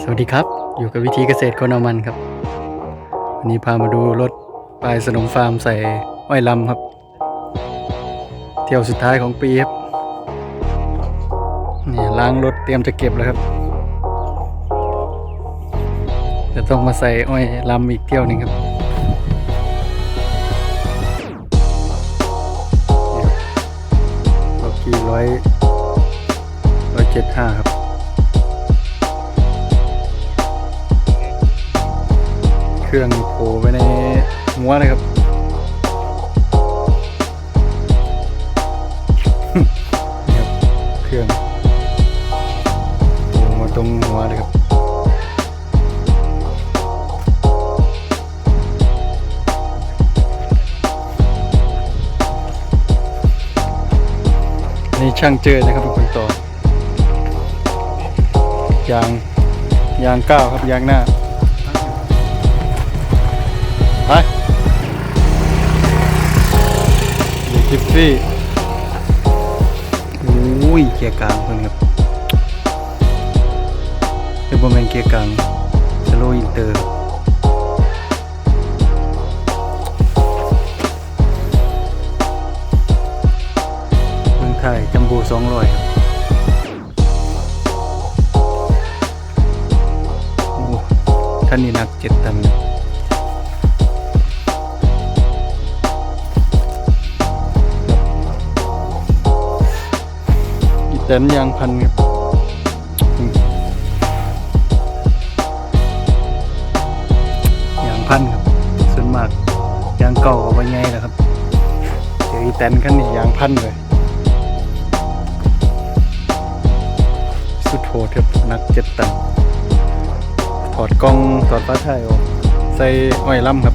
สวัสดีครับ อยู่กับวิธีเกษตรคนเอามันครับ วันนี้พามาดูรถปลายสนมฟาร์มใส่อ้อยลำครับ เที่ยวสุดท้ายของปีครับ นี่ล้างรถเตรียมจะเก็บแล้วครับ จะต้องมาใส่อ้อยลำอีกเที่ยวหนึ่งครับนี่ครับรถกี่ร้อยร้อยเจ็ดห้าครับ เครื่องโผล่ไปในหัวเลยครับ นี่ครับเครื่องโผล่มาตรงหัวเลยครับนี่ช่างเจอนะครับเป็นคนต่อยางยางก้าวครับยางหน้า ไปดูจิฟฟี่โอ้ยเกียร์กลางเพิ่นครับเป็นบอมแมนเกียร์กลางสโลอินเตอร์เมืองไทยจัมโบ้สองร้อยครับโอ้ท่านนี้หนักเจ็ดตัน แตนยางพันครับยางพันครับส่วนมากยางเก่าก็ว่าไงแหละครับเจออีแตนคันนี้ยางพันเลย สุดโหดครับหนักเจ็ดตันถอดกล้องถอดฟ้าท้ายออกใส่อ้อยล่ำครับ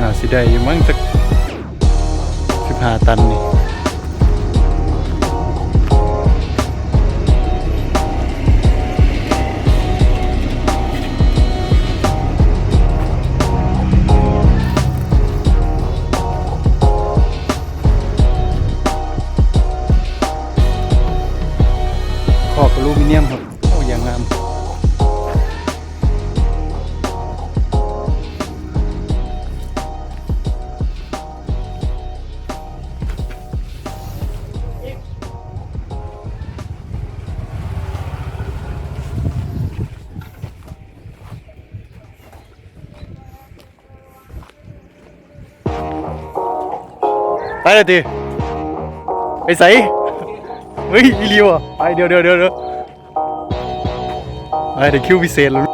น่าสิได้อยู่มั้งสัก สิบห้าตันนี่ขอบอลูมิเนียมครับ โอ้ยังงาม เลยตีไปใส่เฮ้ยอีเลียวอะไปเดี๋ยวเดี๋ยวเดี๋ยวเดี๋ยวไปเดี๋ยวคิวพิเศษแล้ว